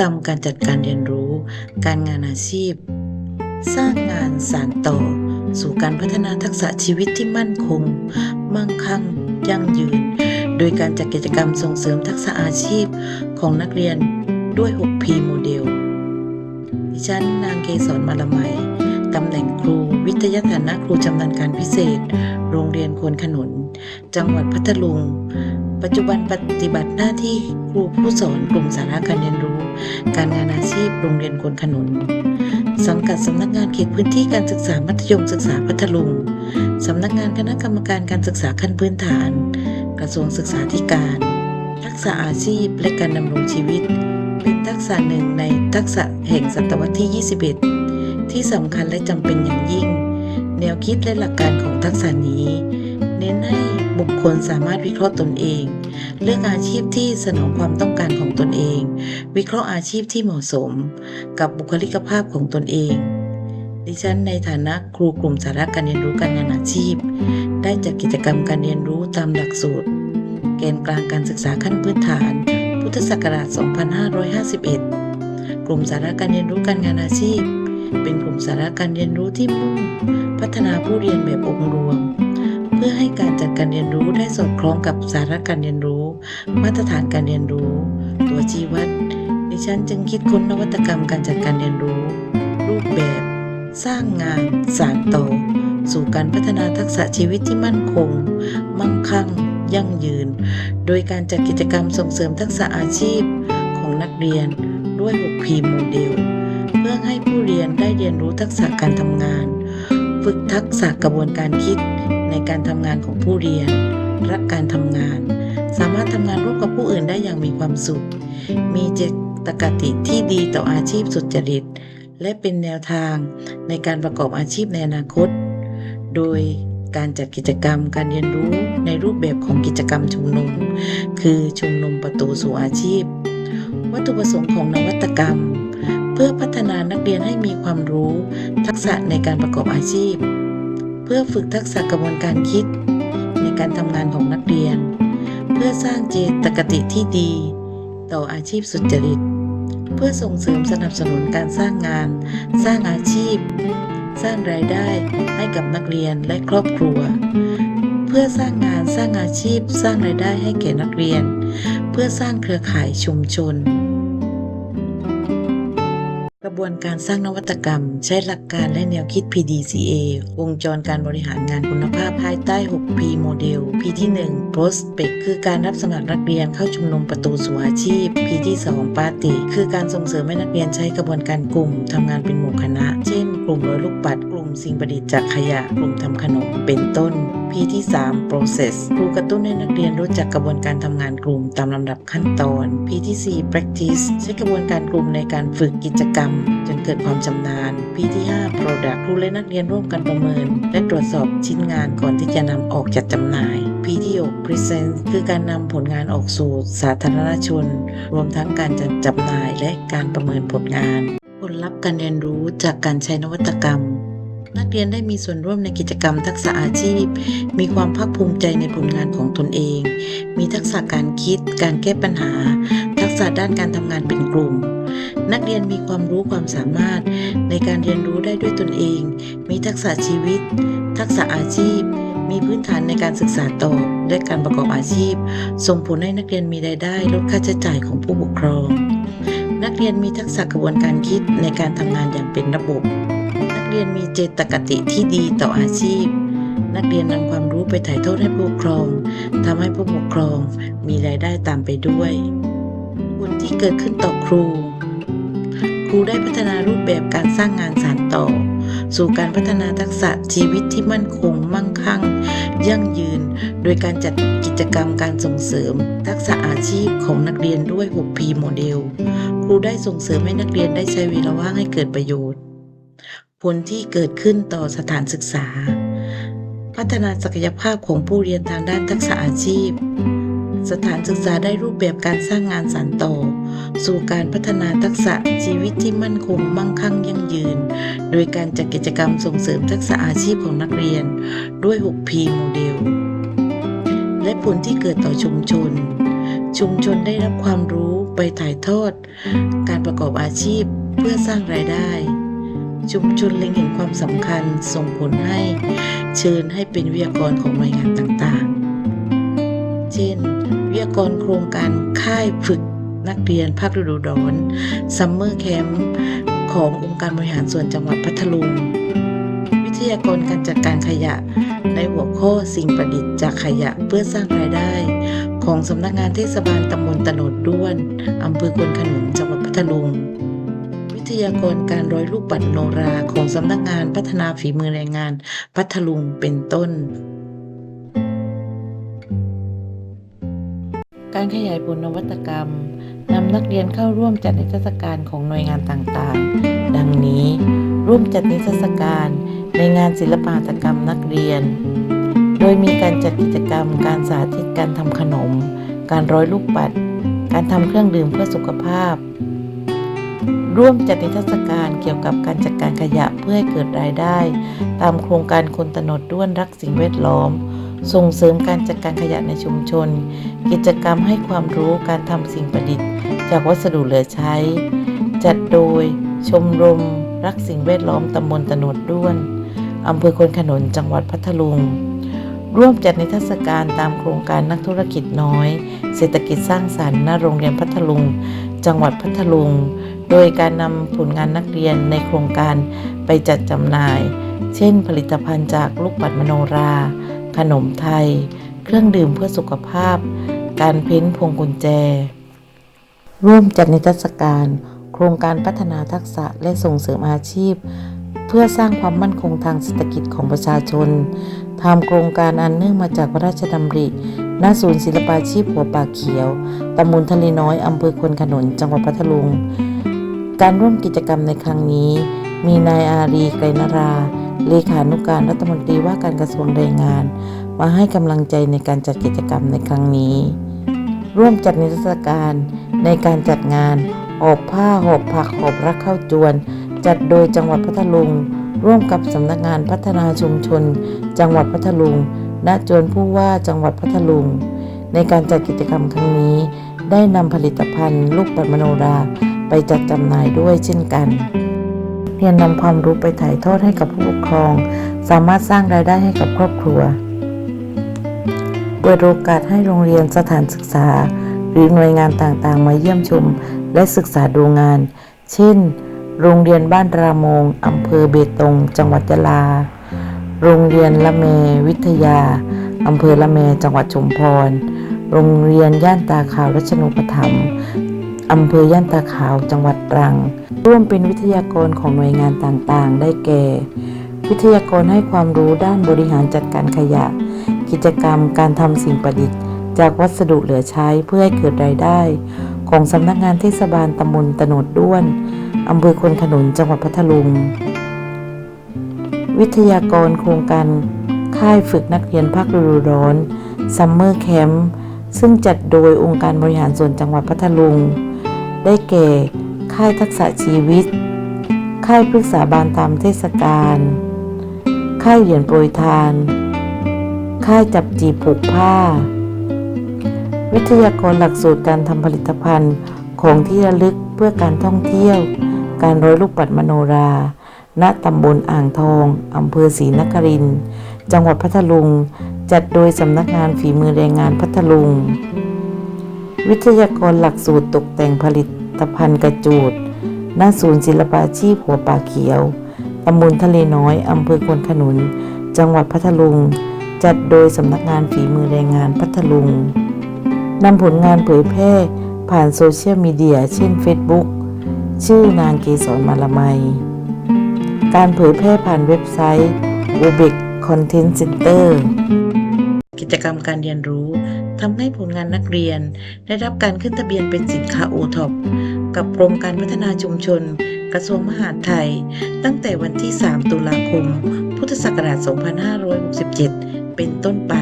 กรรมการจัดการเรียนรู้ การงานอาชีพ สร้างงานสานต่อ สู่การพัฒนาทักษะชีวิตที่มั่นคง มั่งคั่ง ยั่งยืน โดยการจัดกิจกรรมส่งเสริมทักษะอาชีพของนักเรียนด้วย 6P โมเดล ดิฉันนางเกษรมาละไมตำแหน่งครูวิทยาฐานะครูชำนาญการพิเศษ โรงเรียนควนขนุน จังหวัดพัทลุง ปัจจุบันปฏิบัติหน้าที่ครูผู้สอนกลุ่มสาระการเรียนรู้ การงานอาชีพโรงเรียนคนขนุน สังกัดสำนักงานเขตพื้นที่การศึกษามัธยมศึกษาพัทลุงสำนักงานคณะกรรมการการศึกษาขั้นพื้นฐาน กระทรวงศึกษาธิการ ทักษะอาชีพและการดำรงชีวิต เป็นทักษะหนึ่งในทักษะแห่งศตวรรษที่ 21 ที่สำคัญและจำเป็นอย่างยิ่ง แนวคิดและหลักการของทักษะนี้ เน้นให้บุคคลสามารถวิเคราะห์ตนเอง เลือกอาชีพที่สนองความต้องการของตนเอง วิเคราะห์อาชีพที่เหมาะสม กับบุคลิกภาพของตนเอง ดิฉันในฐานะครูกลุ่มสาระการเรียนรู้การงานอาชีพ ได้จัดกิจกรรมการเรียนรู้ตามหลักสูตรแกนกลางการศึกษาขั้นพื้นฐาน พุทธศักราช 2551 กลุ่มสาระการเรียนรู้การงานอาชีพ เป็นกลุ่มสาระการเรียนรู้ที่มุ่งพัฒนาผู้เรียนแบบองค์รวม การจัดการเรียนรู้ได้สอดคล้องกับสาระการเรียนรู้ มาตรฐานการเรียนรู้ ตัวชี้วัด ดิฉันจึงคิดค้นนวัตกรรมการจัดการเรียนรู้ รูปแบบ สร้างงาน สานต่อ สู่การพัฒนาทักษะชีวิตที่มั่นคง มั่งคั่ง ยั่งยืน โดยการจัดกิจกรรมส่งเสริมทักษะอาชีพของนักเรียนด้วย 6P โมเดล เพื่อให้ผู้เรียนได้เรียนรู้ทักษะการทำงาน ฝึกทักษะกระบวนการคิด ในการทำงานของผู้เรียน รักการทำงาน สามารถทำงานร่วมกับผู้อื่นได้อย่างมีความสุข มีเจตคติที่ดีต่ออาชีพสุจริต และเป็นแนวทางในการประกอบอาชีพในอนาคต โดยการจัดกิจกรรมการเรียนรู้ในรูปแบบของกิจกรรมชุมนุม คือชุมนุมประตูสู่อาชีพ วัตถุประสงค์ของนวัตกรรม เพื่อพัฒนานักเรียนให้มีความรู้ ทักษะในการประกอบอาชีพ พื่อฝึกทักษะกระบวนการคิด ในการทำงานของนักเรียน เพื่อสร้างเจตคติที่ดี ต่ออาชีพสุจริต เพื่อส่งเสริมสนับสนุนการสร้างงาน สร้างอาชีพ สร้างรายได้ให้กับนักเรียนและครอบครัว เพื่อสร้างงานสร้างอาชีพ สร้างรายได้ให้แก่นักเรียน เพื่อสร้างเครือข่ายชุมชน บวนการสร้างนวัตกรรม ใช้หลักการและแนวคิด PDCA วงจรการบริหารงานคุณภาพภายใต้ 6P โมเดล P ที่ 1 Prospect คือการรับสมัครนักเรียนเข้าชุมนุมประตูสู่อาชีพ P ที่ 2 Party คือการส่งเสริมให้นักเรียนใช้กระบวนการกลุ่มทำงานเป็นหมู่คณะ เช่น กลุ่มร้อยลูกปัด ลุ่มสิ่งประดิษฐ์จากขยะ กลุ่มทำขนม เป็นต้น P ที่ 3 process ครูกระตุ้นให้นักเรียนรู้จักกระบวนการทำงานกลุ่มตามลำดับขั้นตอน P ที่ 4 practice ใช้กระบวนการกลุ่มในการฝึกกิจกรรม จนเกิดความชำนาญ P ที่ 5 product ครูและนักเรียนร่วมกันประเมิน และตรวจสอบชิ้นงานก่อนที่จะนำออกจัดจำหน่าย P ที่ 6 present คือการนำผลงานออกสู่สาธารณชน รวมทั้งการจัดจำหน่ายและการประเมินผลงานผลลัพธ์การเรียนรู้จากการใช้นวัตกรรม นักเรียนได้มีส่วนร่วมในกิจกรรมทักษะอาชีพ มีความภาคภูมิใจในผลงานของตนเอง มีทักษะการคิด การแก้ปัญหา ทักษะด้านการทำงานเป็นกลุ่ม นักเรียนมีความรู้ความสามารถในการเรียนรู้ได้ด้วยตนเอง มีทักษะชีวิต ทักษะอาชีพ มีพื้นฐานในการศึกษาต่อและการประกอบอาชีพ ส่งผลให้นักเรียนมีรายได้ลดค่าใช้จ่ายของผู้ปกครอง นักเรียนมีทักษะกระบวนการคิดในการทำงานอย่างเป็นระบบ เรียนมีเจตคติที่ดีต่ออาชีพ นักเรียนนำความรู้ไปถ่ายทอดให้ผู้ปกครองทำให้ผู้ปกครองมีรายได้ตามไปด้วยผลที่เกิดขึ้นต่อครู ครูได้พัฒนารูปแบบการสร้างงานสานต่อ สู่การพัฒนาทักษะชีวิตที่มั่นคง มั่งคั่ง ยั่งยืน โดยการจัดกิจกรรมการส่งเสริม ทักษะอาชีพของนักเรียนด้วย 6P โมเดล ครูได้ส่งเสริมให้นักเรียนได้ใช้เวลาว่างให้เกิดประโยชน์ ผลที่เกิดขึ้นต่อสถานศึกษา พัฒนาศักยภาพของผู้เรียนทางด้านทักษะอาชีพ สถานศึกษาได้รูปแบบการสร้างงานสานต่อ สู่การพัฒนาทักษะชีวิตที่มั่นคงมั่งคั่งยั่งยืน โดยการจัดกิจกรรมส่งเสริมทักษะอาชีพของนักเรียน ด้วย 6P โมเดล และผลที่เกิดต่อชุมชน ชุมชนได้รับความรู้ไปถ่ายทอด การประกอบอาชีพเพื่อสร้างรายได้ ชุมชนเล็งเห็นความสำคัญส่งผลให้เชิญให้เป็นวิทยากรของหน่วยงานต่างๆ เช่น วิทยากรโครงการค่ายฝึกนักเรียนภาคฤดูร้อนซัมเมอร์แคมป์ขององค์การบริหารส่วนจังหวัดพัทลุง วิทยากรการจัดการขยะ ในหัวข้อสิ่งประดิษฐ์จากขยะเพื่อสร้างรายได้ ของสำนักงานเทศบาลตำบลตโนดด้วนอำเภอควนขนุนจังหวัดพัทลุง ทยากรการร้อยลูกปัดโนราของสำนักงานพัฒนาฝีมือแรงงาน พัทลุงเป็นต้นการขยายผลนวัตกรรม นำนักเรียนเข้าร่วมจัดนิทรรศการของหน่วยงานต่างๆ ดังนี้ ร่วมจัดนิทรรศการในงานศิลปหัตถกรรมนักเรียน โดยมีการจัดกิจกรรม การสาธิตการทำขนม การร้อยลูกปัด การทำเครื่องดื่มเพื่อสุขภาพ ร่วมจัดนิทรรศการเกี่ยวกับการจัดการขยะเพื่อให้เกิดรายได้ ตามโครงการคนตนดด้วนรักสิ่งแวดล้อม ส่งเสริมการจัดการขยะในชุมชน กิจกรรมให้ความรู้การทำสิ่งประดิษฐ์ จากวัสดุเหลือใช้ จัดโดย ชมรม รักสิ่งแวดล้อมตำบลตโนดด้วนอำเภอคนขนุนจังหวัดพัทลุง ร่วมจัดนิทรรศการตามโครงการนักธุรกิจน้อย เศรษฐกิจสร้างสรรค์ณโรงเรียนพัทลุง จังหวัดพัทลุง โดยการนำผลงานนักเรียนในโครงการไปจัดจำหน่าย เช่น ผลิตภัณฑ์จากลูกปัดมโนรา ขนมไทย เครื่องดื่มเพื่อสุขภาพ การเพ้นพวงกุญแจ ร่วมจัดนิทรรศการ โครงการพัฒนาทักษะและส่งเสริมอาชีพ เพื่อสร้างความมั่นคงทางเศรษฐกิจของประชาชนทำโครงการอันเนื่องมาจากพระราชดำริณศูนย์ศิลปาชีพหัวป่าเขียว ตำบลทะเลน้อย อำเภอควนขนุน จังหวัดพัทลุง การร่วมกิจกรรมในครั้งนี้ มีนายอารีไกรนรา เลขานุการรัฐมนตรีว่าการกระทรวงแรงงาน มาให้กำลังใจในการจัดกิจกรรมในครั้งนี้ ร่วมจัดนิทรรศการในการจัดงานออกผ้าหอบผักหอบรักเข้าจวน จัดโดยจังหวัดพัทลุง ร่วมกับสำนักงานพัฒนาชุมชน จังหวัดพัทลุงณจวนผู้ว่าจังหวัดพัทลุง ในการจัดกิจกรรมครั้งนี้ ได้นำผลิตภัณฑ์ ลูกปัดมโนรา ไปจัดจำหน่ายด้วยเช่นกัน เรียนนำความรู้ไปถ่ายทอดให้กับผู้ปกครอง สามารถสร้างรายได้ให้กับครอบครัว เปิดโอกาสให้โรงเรียนสถานศึกษา หรือหน่วยงานต่างๆ มาเยี่ยมชม และศึกษาดูงาน เช่น โรงเรียนบ้านรามงอำเภอเบตง จังหวัดยะลา โรงเรียนละเม วิทยาอำเภอละเม จังหวัดชุมพร โรงเรียนย่านตาขาวรัชนุปถัมภ์ อำเภอย่านตาขาวจังหวัดตรัง ร่วมเป็นวิทยากรของหน่วยงานต่างๆ ได้แก่ วิทยากรให้ความรู้ด้านบริหารจัดการขยะ กิจกรรมการทำสิ่งประดิษฐ์ จากวัสดุเหลือใช้เพื่อให้เกิดรายได้ ของสำนักงานเทศบาลตำบลตโนดด้วนอำเภอคนขนุนจังหวัดพัทลุง วิทยากรโครงการค่ายฝึกนักเรียนภาคฤดูร้อนซัมเมอร์แคมป์ซึ่งจัดโดยองค์การบริหารส่วนจังหวัดพัทลุง ได้แก่ ค่ายทักษะชีวิต ค่ายพฤกษาบาลตามเทศกาล ค่ายเหรียญโปรยทาน ค่ายจับจีบผูกผ้า วิทยากรหลักสูตรการทำผลิตภัณฑ์ของที่ระลึกเพื่อการท่องเที่ยว การร้อยลูกปัดมโนรา ณ ตำบลอ่างทอง อำเภอศรีนครินทร์ จังหวัดพัทลุง จัดโดยสำนักงานฝีมือแรงงานพัทลุง วิทยากรหลักสูตรตกแต่งผลิตภัณฑ์กระจูดณศูนย์ศิลปาชีพหัวป่าเขียว ตำบลทะเลน้อย อำเภอควนขนุน จังหวัดพัทลุง จัดโดยสำนักงานฝีมือแรงงานพัทลุง นำผลงานเผยแพร่ผ่านโซเชียลมีเดีย เช่น Facebook ชื่อนางเกษรมาละไมการเผยแพร่ผ่านเว็บไซต์ u b e c Content Center กิจกรรมการเรียนรู้ ทำให้ผลงานนักเรียน ได้รับการขึ้นทะเบียนเป็นสินค้าโอท็อปกับกรมการพัฒนาชุมชน กระทรวงมหาดไทย ตั้งแต่วันที่ 3 ตุลาคม พุทธศักราช 2567 เป็นต้นไป